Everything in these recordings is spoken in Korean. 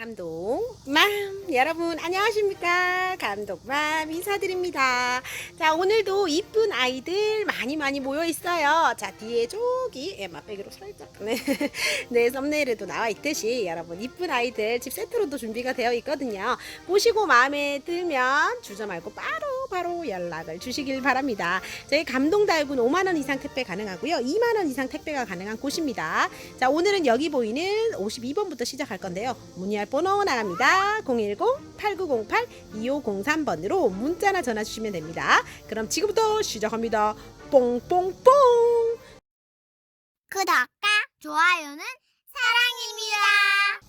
감독맘. 여러분 안녕하십니까? 감독맘 인사드립니다. 자 오늘도 이쁜 아이들 많이 많이 모여 있어요. 자 뒤에 저기 예, 맛배기로 살짝. 네, 네 썸네일에도 나와 있듯이 여러분 이쁜 아이들 집 세트로도 준비가 되어 있거든요. 보시고 마음에 들면 주저 말고 바로 바로 연락을 주시길 바랍니다. 저희 감동 달군 5만원 이상 택배 가능하고요. 2만원 이상 택배가 가능한 곳입니다. 자 오늘은 여기 보이는 52번부터 시작할 건데요. 문의할 번호 나갑니다. 010-8908-2503번으로 문자나 전화 주시면 됩니다. 그럼 지금부터 시작합니다. 뽕뽕뽕! 구독과 좋아요는 사랑입니다.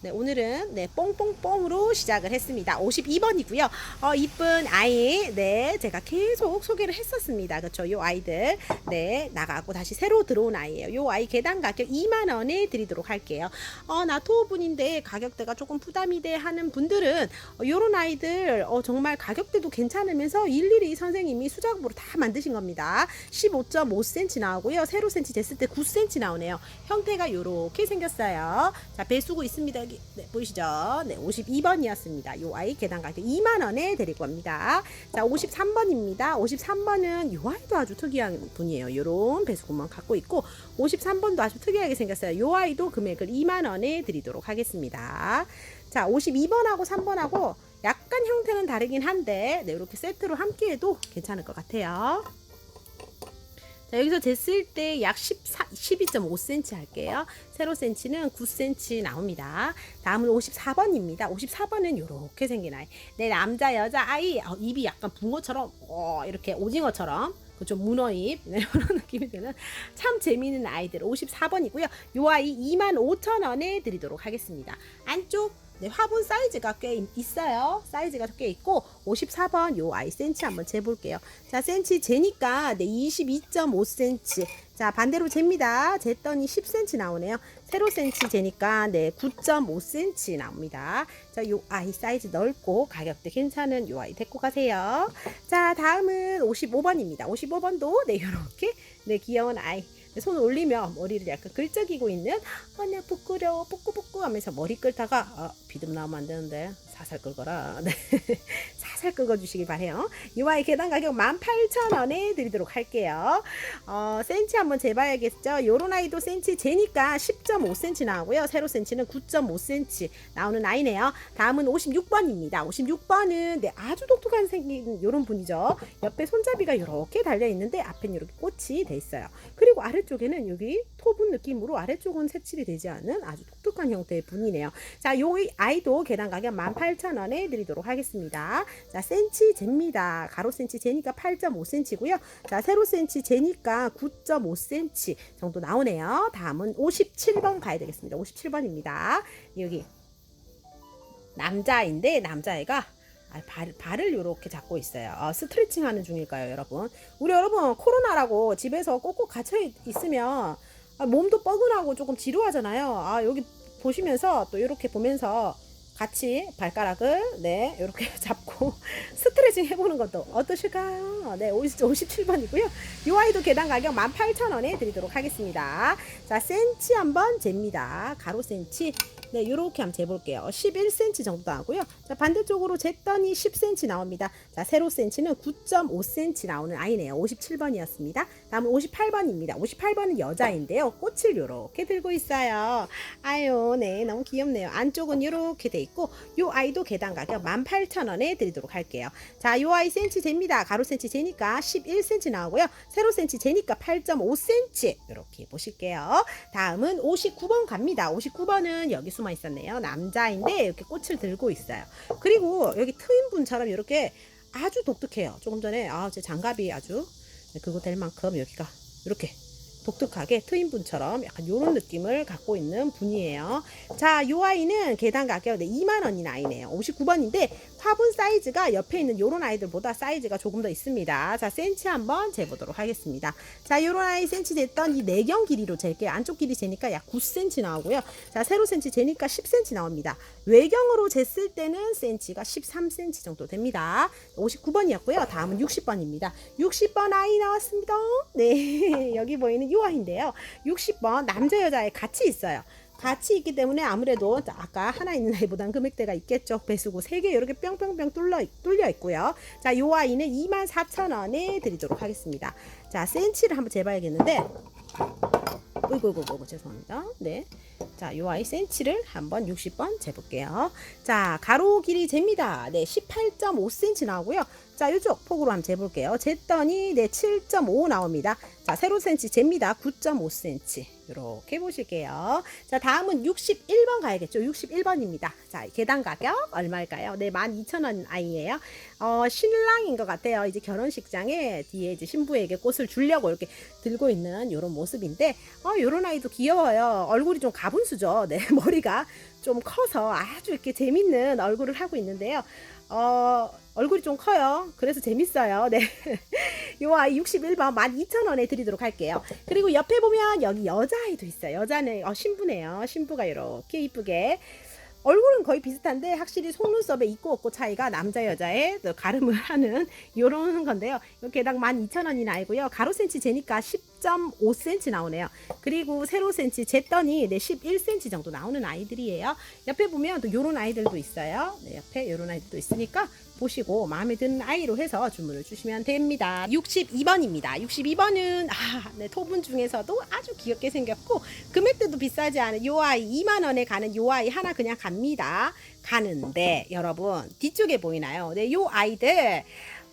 네, 오늘은 네, 뽕뽕뽕으로 시작을 했습니다. 52번이고요. 어, 이쁜 아이, 네, 제가 계속 소개를 했었습니다. 그렇죠? 요 아이들, 네, 나가고 다시 새로 들어온 아이예요. 요 아이 개당 가격 2만 원에 드리도록 할게요. 어, 나 토분인데 가격대가 조금 부담이 돼 하는 분들은 어, 요런 아이들 어, 정말 가격대도 괜찮으면서 일일이 선생님이 수작업으로 다 만드신 겁니다. 15.5cm 나오고요. 세로 센치 쟀을 때 9cm 나오네요. 형태가 요렇게 생겼어요. 자, 배수구 있습니다. 여기 네, 보이시죠? 네, 52번이었습니다. 요 아이 개당 가격 2만 원에 드릴 겁니다. 자, 53번입니다. 53번은 요 아이도 아주 특이한 분이에요. 요런 배수구만 갖고 있고 53번도 아주 특이하게 생겼어요. 요 아이도 금액을 2만 원에 드리도록 하겠습니다. 자, 52번하고 3번하고 약간 형태는 다르긴 한데 네, 이렇게 세트로 함께 해도 괜찮을 것 같아요. 자, 여기서 쟀을 때 약 12.5cm 할게요. 세로 센치는 9cm 나옵니다. 다음은 54번입니다. 54번은 이렇게 생긴 아이. 내 남자 여자 아이 어, 입이 약간 붕어처럼 어, 이렇게 오징어처럼 그좀 문어입 네, 이런 느낌이 드는 참 재미있는 아이들 54번이고요. 요 아이 25,000원에 드리도록 하겠습니다. 안쪽 네, 화분 사이즈가 꽤 있- 있어요. 사이즈가 꽤 있고 54번 요 아이 센치 한번 재볼게요. 자 센치 재니까 네, 22.5cm. 자 반대로 잽니다. 쟀더니 10cm 나오네요. 세로 센치 재니까 네 9.5cm 나옵니다. 자요 아이 사이즈 넓고 가격대 괜찮은 요 아이 데리고 가세요. 자 다음은 55번입니다. 55번도 네 요렇게 네 귀여운 아이. 네, 손 올리면 머리를 약간 긁적이고 있는 아나 부끄러워 뿌꾸뿌꾸 하면서 머리 끌다가 아, 비듬 나오면 안 되는데 사살 끌거라 네. 사살 끌어주시길 바래요. 이 아이 계단 가격 18,000원에 드리도록 할게요. 어, 센치 한번 재봐야겠죠? 요런 아이도 센치 재니까 10.5cm 나오고요. 세로 센치는 9.5cm 나오는 아이네요. 다음은 56번입니다. 56번은 네, 아주 독특한 생긴 요런 분이죠. 옆에 손잡이가 이렇게 달려 있는데 앞엔 이렇게 꽃이 돼 있어요. 그리고 아래쪽에는 여기 토분 느낌으로 아래쪽은 색칠이 되지 않은 아주 독특한 형태의 분이네요. 자, 요 아이도 계단 가격 18,000원에 드리도록 하겠습니다. 자, 센치 잽니다. 가로 센치 재니까 8.5cm고요. 자, 세로 센치 재니까 9.5cm 정도 나오네요. 다음은 57번 가야 되겠습니다. 57번입니다. 여기 남자인데 남자애가 아, 발, 발을 이렇게 잡고 있어요. 어, 스트레칭 하는 중일까요, 여러분? 우리 여러분, 코로나라고 집에서 꼭꼭 갇혀 있- 있으면 아, 몸도 뻐근하고 조금 지루하잖아요. 아, 여기 보시면서 또 이렇게 보면서 같이 발가락을 네 이렇게 잡고 스트레칭 해보는 것도 어떠실까요? 네 57번이고요. 이 아이도 계단 가격 18,000원에 드리도록 하겠습니다. 자 센치 한번 잽니다. 가로 센치 네 이렇게 한번 재볼게요. 11cm 정도 나오고요. 자 반대쪽으로 쟀더니 10cm 나옵니다. 자 세로 센치는 9.5cm 나오는 아이네요. 57번이었습니다. 다음은 58번입니다. 58번은 여자인데요. 꽃을 이렇게 들고 있어요. 아유, 네, 너무 귀엽네요. 안쪽은 이렇게 돼 있고, 요 아이도 계단 가격 18,000원에 드리도록 할게요. 자, 요 아이 센치 재입니다. 가로 센치 재니까 11cm 나오고요. 세로 센치 재니까 8.5cm. 이렇게 보실게요. 다음은 59번 갑니다. 59번은 여기 숨어 있었네요. 남자인데 이렇게 꽃을 들고 있어요. 그리고 여기 트윈분처럼 이렇게 아주 독특해요. 조금 전에 아, 제 장갑이 아주 네, 그거 될 만큼 여기가 이렇게 독특하게 트윈분처럼 약간 이런 느낌을 갖고 있는 분이에요. 자, 이 아이는 계단 가격 네, 2만 원인 아이네요. 59번인데 화분 사이즈가 옆에 있는 이런 아이들보다 사이즈가 조금 더 있습니다. 자, 센치 한번 재보도록 하겠습니다. 자, 이런 아이 센치 쟀던 이 내경 길이로 잴게요. 안쪽 길이 재니까 약 9cm 나오고요. 자, 세로 센치 재니까 10cm 나옵니다. 외경으로 쟀을 때는 센치가 13cm 정도 됩니다. 59번이었고요. 다음은 60번입니다. 60번 아이 나왔습니다. 네, 여기 보이는 이 아이인데요. 60번 남자 여자애 같이 있어요. 같이 있기 때문에 아무래도 아까 하나 있는 아이보단 금액대가 있겠죠. 배수구 3개 이렇게 뿅뿅뿅 뚫려, 뚫려 있고요. 자, 요 아이는 24,000원에 드리도록 하겠습니다. 자, 센치를 한번 재봐야겠는데 어이구, 어이구, 어이구, 죄송합니다. 네. 자, 요 아이 센치를 한번 60번 재볼게요. 자, 가로 길이 잽니다. 네, 18.5cm 나오고요. 자, 이쪽 폭으로 한번 재볼게요. 쟀더니 네, 7.5 나옵니다. 자, 세로 센치 잽니다. 9.5cm. 이렇게 보실게요. 자, 다음은 61번 가야겠죠. 61번입니다. 자, 계단 가격 얼마일까요? 네, 12,000원 아이예요. 어, 신랑인 것 같아요. 이제 결혼식장에 뒤에 이제 신부에게 꽃을 주려고 이렇게 들고 있는 이런 모습인데, 어, 이런 아이도 귀여워요. 얼굴이 좀 가 분수죠. 네, 머리가 좀 커서 아주 이렇게 재밌는 얼굴을 하고 있는데요. 어, 얼굴이 좀 커요. 그래서 재밌어요. 네. 요 아이 61번 12,000원에 드리도록 할게요. 그리고 옆에 보면 여기 여자아이도 있어요. 여자는 어, 신부네요. 신부가 이렇게 이쁘게 얼굴은 거의 비슷한데 확실히 속눈썹에 있고 없고 차이가 남자 여자의 또 가름을 하는 요런 건데요. 요 개당 12,000원이 나이고요. 가로 센치 재니까 10.5cm 나오네요. 그리고 세로 센치 쟀더니 네 11cm 정도 나오는 아이들이에요. 옆에 보면 또 요런 아이들도 있어요. 네, 옆에 요런 아이들도 있으니까 보시고 마음에 드는 아이로 해서 주문을 주시면 됩니다. 62번입니다. 62번은 아, 네, 토분 중에서도 아주 귀엽게 생겼고 금액대도 비싸지 않은 요 아이 2만 원에 가는 요 아이 하나 그냥 갑니다. 가는데 여러분 뒤쪽에 보이나요? 네, 요 아이들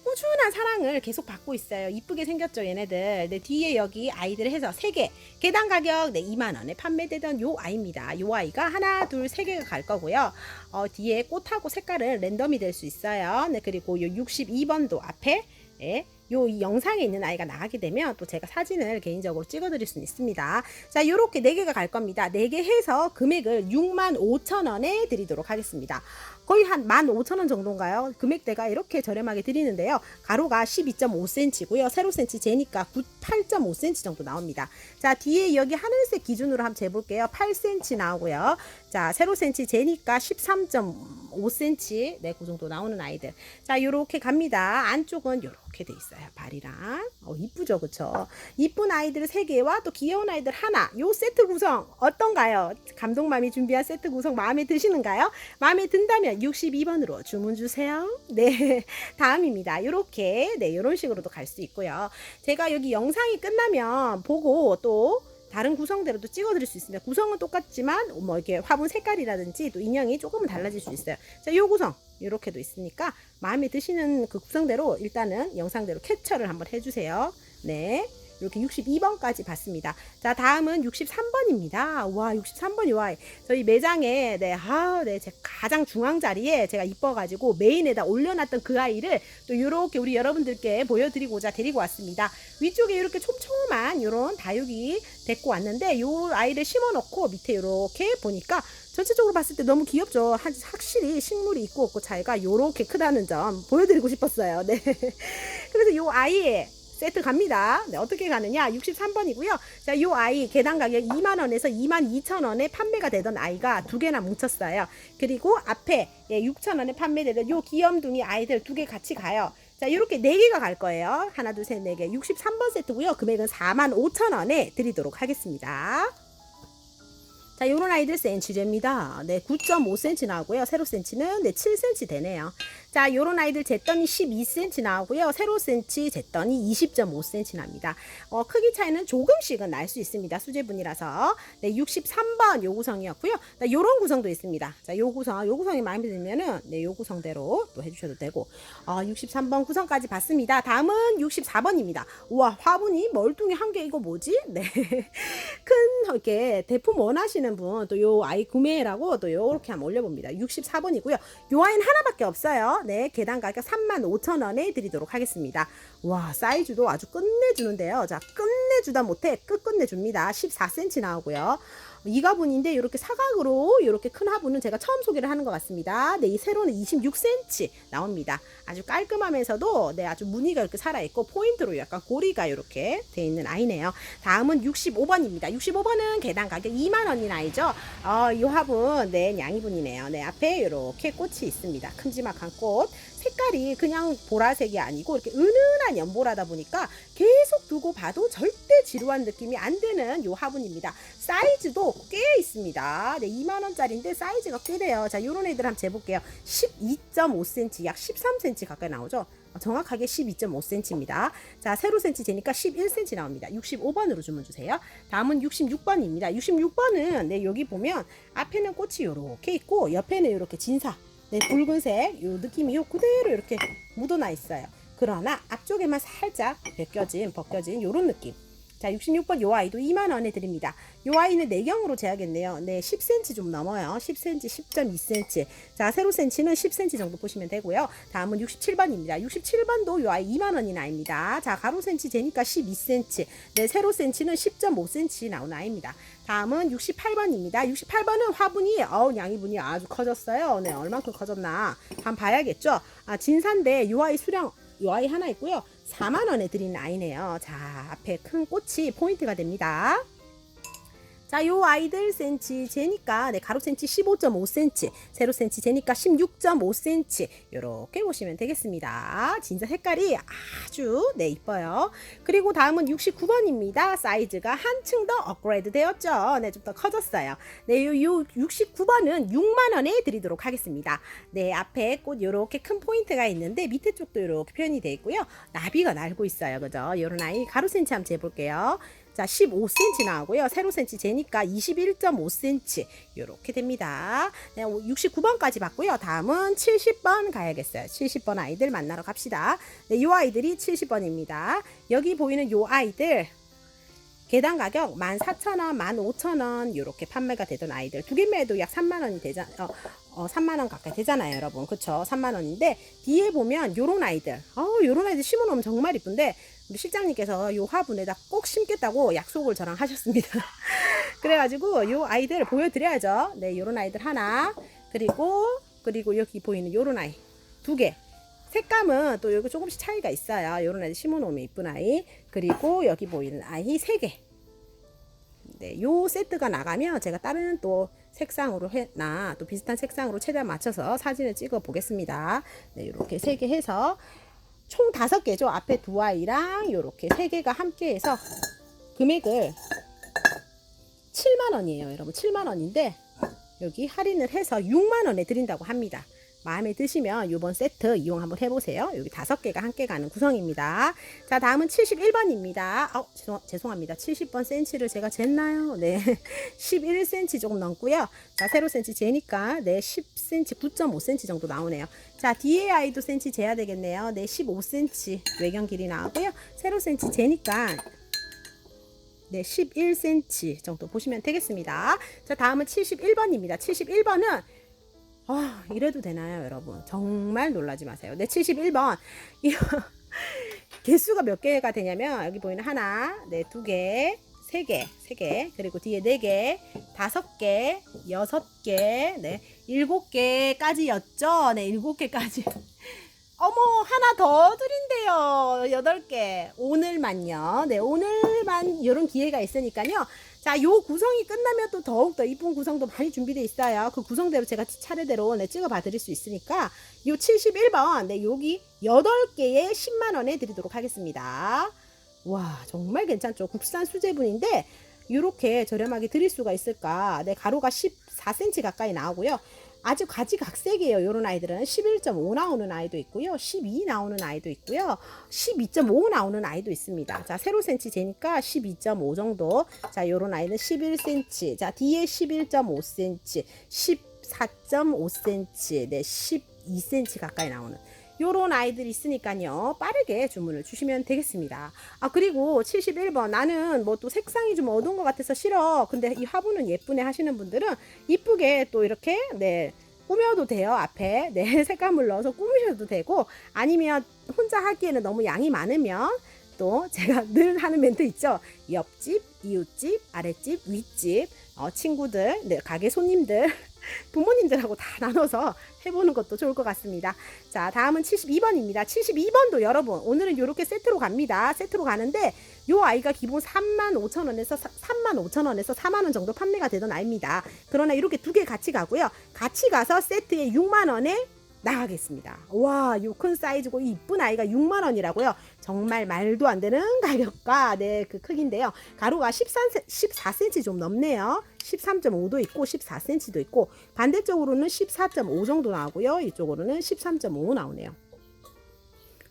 꾸준한 사랑을 계속 받고 있어요. 이쁘게 생겼죠, 얘네들. 네, 뒤에 여기 아이들 해서 3개. 개당 가격 네, 2만 원에 판매되던 요 아이입니다. 요 아이가 하나, 둘, 세 개가 갈 거고요. 어, 뒤에 꽃하고 색깔은 랜덤이 될 수 있어요. 네, 그리고 요 62번도 앞에 예, 요 영상에 있는 아이가 나가게 되면 또 제가 사진을 개인적으로 찍어 드릴 수 있습니다. 자, 요렇게 4개가 갈 겁니다. 4개 해서 금액을 6만 5천 원에 드리도록 하겠습니다. 거의 한 15,000원 정도인가요? 금액대가 이렇게 저렴하게 드리는데요. 가로가 12.5cm고요. 세로 센치 재니까 8.5cm 정도 나옵니다. 자, 뒤에 여기 하늘색 기준으로 한번 재볼게요. 8cm 나오고요. 자, 세로 센치 재니까 13.5cm. 네, 그 정도 나오는 아이들. 자, 요렇게 갑니다. 안쪽은 요렇게 돼 있어요. 발이랑. 어, 이쁘죠, 그쵸? 이쁜 아이들 3개와 또 귀여운 아이들 하나. 요 세트 구성 어떤가요? 감동맘이 준비한 세트 구성 마음에 드시는가요? 마음에 든다면 62번으로 주문 주세요. 네. 다음입니다. 요렇게, 네, 요런 식으로도 갈 수 있고요. 제가 여기 영상이 끝나면 보고 또 다른 구성대로도 찍어드릴 수 있습니다. 구성은 똑같지만 뭐 이렇게 화분 색깔이라든지 또 인형이 조금은 달라질 수 있어요. 자, 요 구성 이렇게도 있으니까 마음에 드시는 그 구성대로 일단은 영상대로 캡처를 한번 해주세요. 네. 이렇게 62번까지 봤습니다. 자, 다음은 63번입니다. 와, 63번 요 아이. 저희 매장에, 네, 아, 네, 제 가장 중앙 자리에 제가 이뻐 가지고 메인에다 올려놨던 그 아이를 또 이렇게 우리 여러분들께 보여드리고자 데리고 왔습니다. 위쪽에 이렇게 촘촘한 이런 다육이 데리고 왔는데 요 아이를 심어놓고 밑에 이렇게 보니까 전체적으로 봤을 때 너무 귀엽죠. 한- 확실히 식물이 있고 없고 차이가 요렇게 크다는 점 보여드리고 싶었어요. 네. 그래서 요 아이의 세트 갑니다. 네, 어떻게 가느냐? 63번이고요. 자, 요 아이 개당 가격 2만 원에서 2만 2천 원에 판매가 되던 아이가 두 개나 뭉쳤어요. 그리고 앞에 예, 6천 원에 판매되던 요 귀염둥이 아이들 두 개 같이 가요. 자, 이렇게 네 개가 갈 거예요. 하나, 둘, 셋, 네 개. 63번 세트고요. 금액은 4만 5천 원에 드리도록 하겠습니다. 자, 요런 아이들 센치제입니다. 네, 9.5cm 나오고요. 세로 센치는 네, 7cm 되네요. 자, 요런 아이들 쟀더니 12cm 나오고요. 세로 센치 쟀더니 20.5cm 납니다. 어, 크기 차이는 조금씩은 날 수 있습니다. 수제분이라서. 네, 63번 요 구성이었고요. 자, 요런 구성도 있습니다. 자, 요 구성, 요 구성이 마음에 들면은 네, 요 구성대로 또 해주셔도 되고. 어, 63번 구성까지 봤습니다. 다음은 64번입니다. 우와, 화분이 멀뚱히 한개 이거 뭐지? 네. 큰 이렇게 대품 원하시는 분 또 요 아이 구매라고 또 요렇게 한번 올려봅니다. 64번이고요. 요 아이는 하나밖에 없어요. 네, 개당 가격 35,000원에 드리도록 하겠습니다. 와, 사이즈도 아주 끝내주는데요. 자, 끝내주다 못해 끝 끝내줍니다. 14cm 나오고요. 이 가분인데 이렇게 사각으로 이렇게 큰 화분은 제가 처음 소개를 하는 것 같습니다. 네, 이 세로는 26cm 나옵니다. 아주 깔끔하면서도 네, 아주 무늬가 이렇게 살아있고 포인트로 약간 고리가 이렇게 돼 있는 아이네요. 다음은 65번입니다. 65번은 개당 가격 2만 원인 아이죠. 어, 이 화분 네, 냥이분이네요. 네, 앞에 이렇게 꽃이 있습니다. 큼지막한 꽃. 색깔이 그냥 보라색이 아니고 이렇게 은은한 연보라다 보니까 계속 두고 봐도 절대 지루한 느낌이 안 드는 요 화분입니다. 사이즈도 꽤 있습니다. 네, 2만 원짜리인데 사이즈가 꽤 돼요. 자, 요런 애들 한번 재볼게요. 12.5cm, 약 13cm 가까이 나오죠. 어, 정확하게 12.5cm입니다. 자, 세로 센치 재니까 11cm 나옵니다. 65번으로 주문 주세요. 다음은 66번입니다. 66번은 네, 여기 보면 앞에는 꽃이 요렇게 있고 옆에는 이렇게 진사. 네, 붉은색 요 느낌이 요 그대로 이렇게 묻어나 있어요. 그러나 앞쪽에만 살짝 벗겨진 벗겨진 요런 느낌. 자, 66번 요 아이도 2만 원에 드립니다. 요 아이는 내경으로 재야겠네요. 네, 10cm 좀 넘어요. 10cm, 10.2cm. 자, 세로 센치는 10cm 정도 보시면 되고요. 다음은 67번입니다. 67번도 요 아이 2만 원이 나입니다. 자, 가로 센치 재니까 12cm. 네, 세로 센치는 10.5cm 나오는 아이입니다. 다음은 68번입니다. 68번은 화분이 어우 양이분이 아주 커졌어요. 네, 얼만큼 커졌나 한번 봐야겠죠. 아, 진산데 요 아이 수량 요 아이 하나 있고요. 4만 원에 드리는 아이네요. 자, 앞에 큰 꽃이 포인트가 됩니다. 자, 요 아이들 센치 재니까 네, 가로 센치 15.5cm, 세로 센치 재니까 16.5cm 요렇게 보시면 되겠습니다. 진짜 색깔이 아주 네 이뻐요. 그리고 다음은 69번입니다. 사이즈가 한층 더 업그레이드 되었죠. 네, 좀 더 커졌어요. 네, 요, 요 69번은 6만 원에 드리도록 하겠습니다. 네, 앞에 꽃 요렇게 큰 포인트가 있는데 밑에 쪽도 요렇게 표현이 되어 있고요. 나비가 날고 있어요. 그죠? 요런 아이 가로 센치 한번 재볼게요. 자, 15cm 나오고요. 세로 센치 재니까 21.5cm 이렇게 됩니다. 네, 69번까지 봤고요. 다음은 70번 가야겠어요. 70번 아이들 만나러 갑시다. 네, 이 아이들이 70번입니다. 여기 보이는 이 아이들 개당 가격 14,000원, 15,000원 이렇게 판매가 되던 아이들 두 개매도 약 3만 원이 되잖 어, 어 3만 원 가까이 되잖아요, 여러분. 그쵸? 3만 원인데 뒤에 보면 요런 아이들. 어, 요런 아이들 심어 놓으면 정말 이쁜데 우리 실장님께서 요 화분에다 꼭 심겠다고 약속을 저랑 하셨습니다. 그래가지고 요 아이들 보여드려야죠. 네, 요런 아이들 하나 그리고 그리고 여기 보이는 요런 아이 두 개. 색감은 또 여기 조금씩 차이가 있어요. 요런 아이들 심어놓으면 이쁜 아이 그리고 여기 보이는 아이 세 개. 네, 요 세트가 나가면 제가 다른 또 색상으로 해나 또 비슷한 색상으로 최대한 맞춰서 사진을 찍어 보겠습니다. 네, 이렇게 세 개 해서 총 다섯 개죠. 앞에 두 아이랑 요렇게 세 개가 함께 해서 금액을 7만 원이에요, 여러분. 7만 원인데 여기 할인을 해서 6만 원에 드린다고 합니다. 마음에 드시면 이번 세트 이용 한번 해보세요. 여기 다섯 개가 함께 가는 구성입니다. 자, 다음은 71번입니다. 어, 죄송, 죄송합니다. 70번 센치를 제가 쟀나요? 네. 11cm 조금 넘고요. 자, 세로 센치 재니까 네, 10cm, 9.5cm 정도 나오네요. 자, 아이도 센치 재야 되겠네요. 네, 15cm 외경 길이 나오고요. 세로 센치 재니까 네, 11cm 정도 보시면 되겠습니다. 자, 다음은 71번입니다. 71번은 아, 이래도 되나요, 여러분? 정말 놀라지 마세요. 네, 71번. 이거 개수가 몇 개가 되냐면 여기 보이는 하나, 네, 두 개, 세 개, 세 개, 그리고 뒤에 네 개, 다섯 개, 여섯 개, 네, 일곱 개까지였죠. 네, 일곱 개까지. 어머, 하나 더 드린대요. 여덟 개. 오늘만요. 네, 오늘만 이런 기회가 있으니까요. 자, 요 구성이 끝나면 또 더욱더 이쁜 구성도 많이 준비되어 있어요. 그 구성대로 제가 차례대로 네, 찍어 봐 드릴 수 있으니까 요 71번, 네, 여기 8개에 10만원에 드리도록 하겠습니다. 와, 정말 괜찮죠? 국산 수제분인데, 이렇게 저렴하게 드릴 수가 있을까? 네, 가로가 14cm 가까이 나오고요. 아주 가지각색이에요. 요런 아이들은 11.5 나오는 아이도 있고요. 12 나오는 아이도 있고요. 12.5 나오는 아이도 있습니다. 자, 세로 센치 재니까 12.5 정도. 자, 요런 아이는 11cm. 자, 뒤에 11.5cm, 14.5cm, 네, 12cm 가까이 나오는 요런 아이들이 있으니까요. 빠르게 주문을 주시면 되겠습니다. 아, 그리고 71번. 나는 뭐 또 색상이 좀 어두운 것 같아서 싫어. 근데 이 화분은 예쁘네 하시는 분들은 이쁘게 또 이렇게, 네. 꾸며도 돼요 앞에 네 색감을 넣어서 꾸미셔도 되고 아니면 혼자 하기에는 너무 양이 많으면 또 제가 늘 하는 멘트 있죠 옆집 이웃집 아랫집 윗집 어, 친구들 네, 가게 손님들 부모님들하고 다 나눠서 해보는 것도 좋을 것 같습니다. 자, 다음은 72번입니다. 72번도 여러분, 오늘은 이렇게 세트로 갑니다. 세트로 가는데, 요 아이가 기본 3만 5천 원에서 3만 5천 원에서 4만 원 정도 판매가 되던 아이입니다. 그러나 이렇게 두 개 같이 가고요. 같이 가서 세트에 6만 원에 나가겠습니다. 와, 요 큰 사이즈고 이 이쁜 아이가 6만 원이라고요. 정말 말도 안 되는 가격과 네, 그 크기인데요. 가로가 13, 14cm 좀 넘네요. 13.5도 있고 14cm도 있고 반대쪽으로는 14.5 정도 나오고요. 이쪽으로는 13.5 나오네요.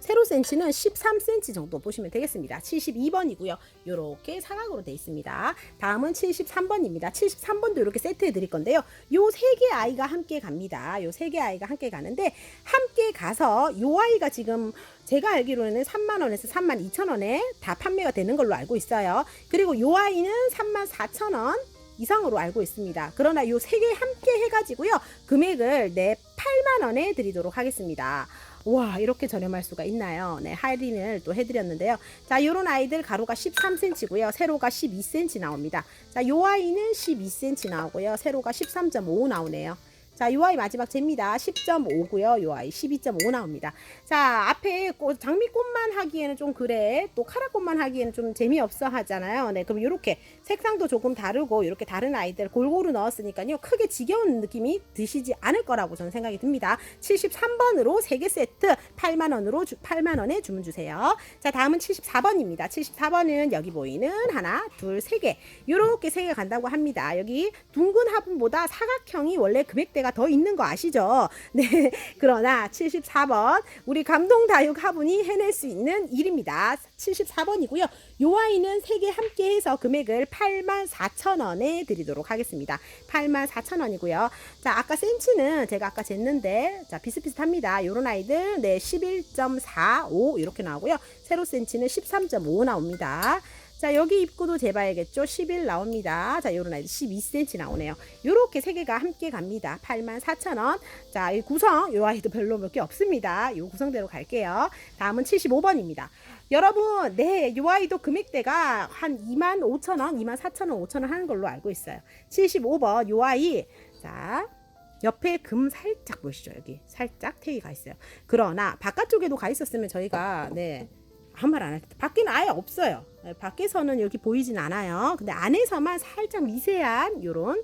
세로 센치는 13cm 정도 보시면 되겠습니다. 72번이고요. 이렇게 사각으로 되어 있습니다. 다음은 73번입니다. 73번도 이렇게 세트해 드릴 건데요. 요 세 개 아이가 함께 갑니다. 요 세 개 아이가 함께 가는데 함께 가서 요 아이가 지금 제가 알기로는 3만 원에서 3만 2천 원에 다 판매가 되는 걸로 알고 있어요. 그리고 요 아이는 3만 4천 원 이상으로 알고 있습니다. 그러나 요 세 개 함께 해가지고요. 금액을 네 8만 원에 드리도록 하겠습니다. 와 이렇게 저렴할 수가 있나요? 네 할인을 또 해드렸는데요. 자 요런 아이들 가로가 13cm고요. 세로가 12cm 나옵니다. 자요 아이는 12cm 나오고요. 세로가 13.5 나오네요. 자, 요 아이 마지막 잽니다. 10.5고요. 요 아이 12.5 나옵니다. 자, 앞에 꽃, 장미꽃만 하기에는 좀 그래. 또 카라꽃만 하기에는 좀 재미없어 하잖아요. 네, 그럼 요렇게 색상도 조금 다르고 이렇게 다른 아이들 골고루 넣었으니까요. 크게 지겨운 느낌이 드시지 않을 거라고 저는 생각이 듭니다. 73번으로 3개 세트 8만 원으로 8만 원에 주문 주세요. 자, 다음은 74번입니다. 74번은 여기 보이는 하나, 둘, 세 개. 요렇게 세 개 간다고 합니다. 여기 둥근 화분보다 사각형이 원래 금액대가 더 있는 거 아시죠? 네. 그러나 74번 우리 감동 다육 화분이 해낼 수 있는 일입니다. 74번이고요. 요 아이는 세 개 함께 해서 금액을 84,000원에 드리도록 하겠습니다. 84,000원이고요. 자, 아까 센치는 제가 아까 쟀는데 자, 비슷비슷합니다. 요런 아이들 네, 11.45 이렇게 나오고요. 세로 센치는 13.5 나옵니다. 자, 여기 입구도 재봐야겠죠? 11 나옵니다. 자, 요런 아이들 12cm 나오네요. 요렇게 세 개가 함께 갑니다. 84,000원. 자, 이 구성, 요 아이도 별로 몇 개 없습니다. 요 구성대로 갈게요. 다음은 75번입니다. 여러분, 네, 요 아이도 금액대가 한 2만 5천 원, 2만 4천 원, 5천 원 하는 걸로 알고 있어요. 75번, 요 아이. 자, 옆에 금 살짝 보시죠. 여기 살짝 테이가 있어요. 그러나 바깥쪽에도 가 있었으면 저희가 네. 한말안 할 때. 밖에는 아예 없어요. 네, 밖에서는 여기 보이진 않아요. 근데 안에서만 살짝 미세한 요런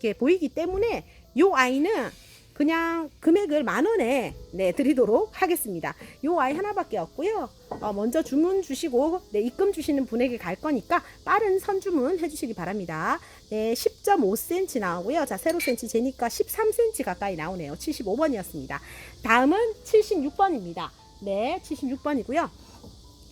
게 보이기 때문에 요 아이는 그냥 금액을 만 원에 네 드리도록 하겠습니다. 요 아이 하나밖에 없고요. 어, 먼저 주문 주시고 네 입금 주시는 분에게 갈 거니까 빠른 선주문 해주시기 바랍니다. 네 10.5cm 나오고요. 자 세로 센치 재니까 13cm 가까이 나오네요. 75번이었습니다. 다음은 76번입니다. 네 76번이고요.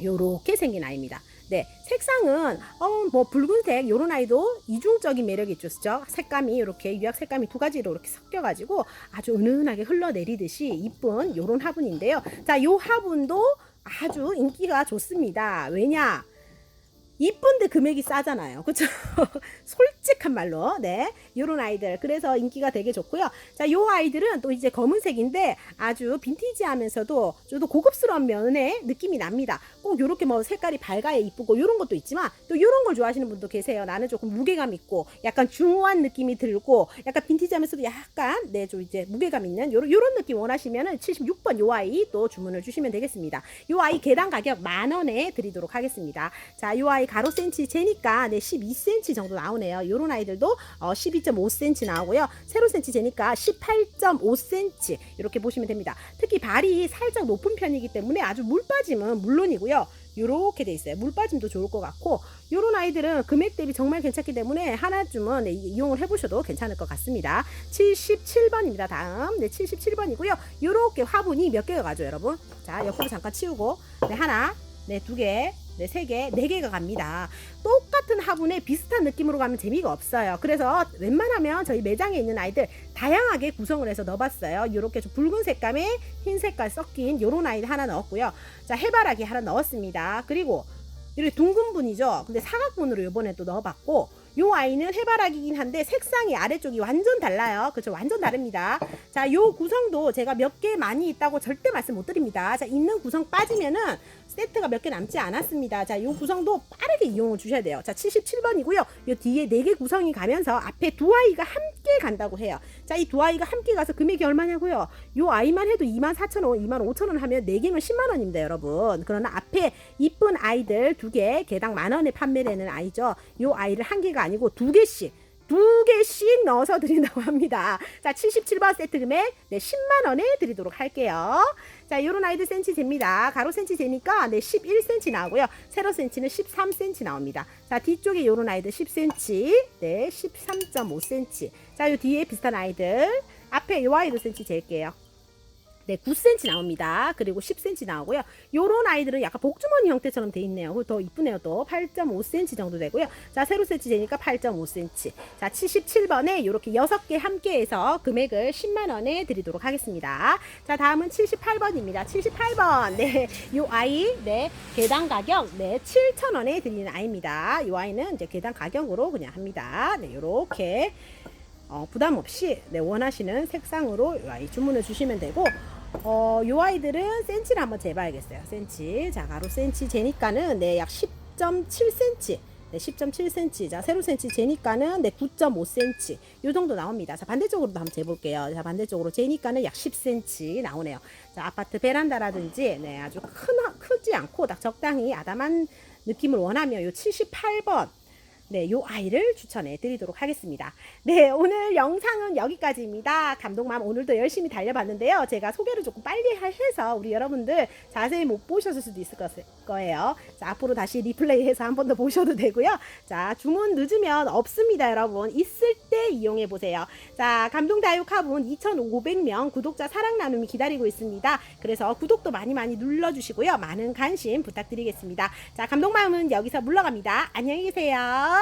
요렇게 생긴 아이입니다. 네, 색상은 어 뭐 붉은색 요런 아이도 이중적인 매력이 있죠. 그죠? 색감이 이렇게 유약 색감이 두 가지로 이렇게 섞여 가지고 아주 은은하게 흘러내리듯이 이쁜 요런 화분인데요. 자, 요 화분도 아주 인기가 좋습니다. 왜냐? 이쁜데 금액이 싸잖아요. 그쵸? 솔직한 말로. 네. 요런 아이들. 그래서 인기가 되게 좋고요. 자, 요 아이들은 또 이제 검은색인데 아주 빈티지 하면서도 좀더 고급스러운 면의 느낌이 납니다. 꼭 요렇게 뭐 색깔이 밝아야 이쁘고 요런 것도 있지만 또 요런 걸 좋아하시는 분도 계세요. 나는 조금 무게감 있고 약간 중후한 느낌이 들고 약간 빈티지 하면서도 약간 네, 좀 이제 무게감 있는 요런, 요런 느낌 원하시면은 76번 요 아이 또 주문을 주시면 되겠습니다. 요 아이 개당 가격 만 원에 드리도록 하겠습니다. 자, 요 아이 가로 센치 재니까 네 12cm 정도 나오네요. 요런 아이들도 어, 12.5cm 나오고요. 세로 센치 재니까 18.5cm 이렇게 보시면 됩니다. 특히 발이 살짝 높은 편이기 때문에 아주 물 빠짐은 물론이고요. 요렇게 돼 있어요. 물 빠짐도 좋을 것 같고 요런 아이들은 금액 대비 정말 괜찮기 때문에 하나쯤은 네, 이용을 해보셔도 괜찮을 것 같습니다. 77번입니다. 다음 네 77번이고요. 요렇게 화분이 몇 개가 가죠, 여러분? 자 옆으로 잠깐 치우고 네 하나, 네 두 개, 네, 세 개, 네 개가 갑니다. 똑같은 화분에 비슷한 느낌으로 가면 재미가 없어요. 그래서 웬만하면 저희 매장에 있는 아이들 다양하게 구성을 해서 넣어봤어요. 이렇게 좀 붉은 색감에 흰 색깔 섞인 요런 아이 하나 넣었고요. 자, 해바라기 하나 넣었습니다. 그리고 이렇게 둥근 분이죠. 근데 사각분으로 이번에 또 넣어봤고 요 아이는 해바라기긴 한데 색상이 아래쪽이 완전 달라요. 그렇죠? 완전 다릅니다. 자, 요 구성도 제가 몇 개 많이 있다고 절대 말씀 못 드립니다. 자, 있는 구성 빠지면은 세트가 몇 개 남지 않았습니다. 자, 요 구성도 빠르게 이용을 주셔야 돼요. 자, 77번이고요. 요 뒤에 네개 구성이 가면서 앞에 두 아이가 함께 간다고 해요. 자, 이 두 아이가 함께 가서 금액이 얼마냐고요? 요 아이만 해도 24,000원, 25,000원 하면 네 개면 10만 원입니다, 여러분. 그러나 앞에 이쁜 아이들 두 개, 개당 만 원에 판매되는 아이죠. 요 아이를 한 개가 아니고 두 개씩 두 개씩 넣어서 드린다고 합니다. 자, 77번 세트 금액 네, 10만 원에 드리도록 할게요. 자, 요런 아이들 센치 됩니다. 가로 센치 되니까 네, 11cm 나오고요. 세로 센치는 13cm 나옵니다. 자, 뒤쪽에 요런 아이들 10cm, 네, 13.5cm. 자, 요 뒤에 비슷한 아이들, 앞에 요 아이들 센치 잴게요. 네, 9cm 나옵니다. 그리고 10cm 나오고요. 요런 아이들은 약간 복주머니 형태처럼 돼 있네요. 더 이쁘네요. 또 8.5cm 정도 되고요. 자, 세로 센치 되니까 8.5cm. 자, 77번에 요렇게 6개 함께 해서 금액을 10만 원에 드리도록 하겠습니다. 자, 다음은 78번입니다. 78번. 네. 요 아이 네, 계단 가격 네, 7,000원에 드리는 아이입니다. 요 아이는 이제 계단 가격으로 그냥 합니다. 네, 요렇게 어, 부담 없이 네, 원하시는 색상으로 이 아이 주문해 주시면 되고 어, 요 아이들은 센치를 한번 재봐야겠어요. 센치. 자, 가로 센치 재니까는 네, 약 10.7cm. 네, 10.7cm. 자, 세로 센치 재니까는 네, 9.5cm. 요 정도 나옵니다. 자, 반대쪽으로도 한번 재볼게요. 자, 반대쪽으로 재니까는 약 10cm 나오네요. 자, 아파트 베란다라든지 네, 아주 큰, 크지 않고 딱 적당히 아담한 느낌을 원하면 요 78번 네, 요 아이를 추천해 드리도록 하겠습니다. 네, 오늘 영상은 여기까지입니다. 감독맘 오늘도 열심히 달려봤는데요. 제가 소개를 조금 빨리 해서 우리 여러분들 자세히 못 보셨을 수도 있을 것- 거예요. 자, 앞으로 다시 리플레이 해서 한 번 더 보셔도 되고요. 자, 주문 늦으면 없습니다, 여러분. 있을 때 이용해 보세요. 자, 감동 다육합은 2,500명 구독자 사랑 나눔이 기다리고 있습니다. 그래서 구독도 많이 많이 눌러주시고요. 많은 관심 부탁드리겠습니다. 자, 감동맘은 여기서 물러갑니다. 안녕히 계세요.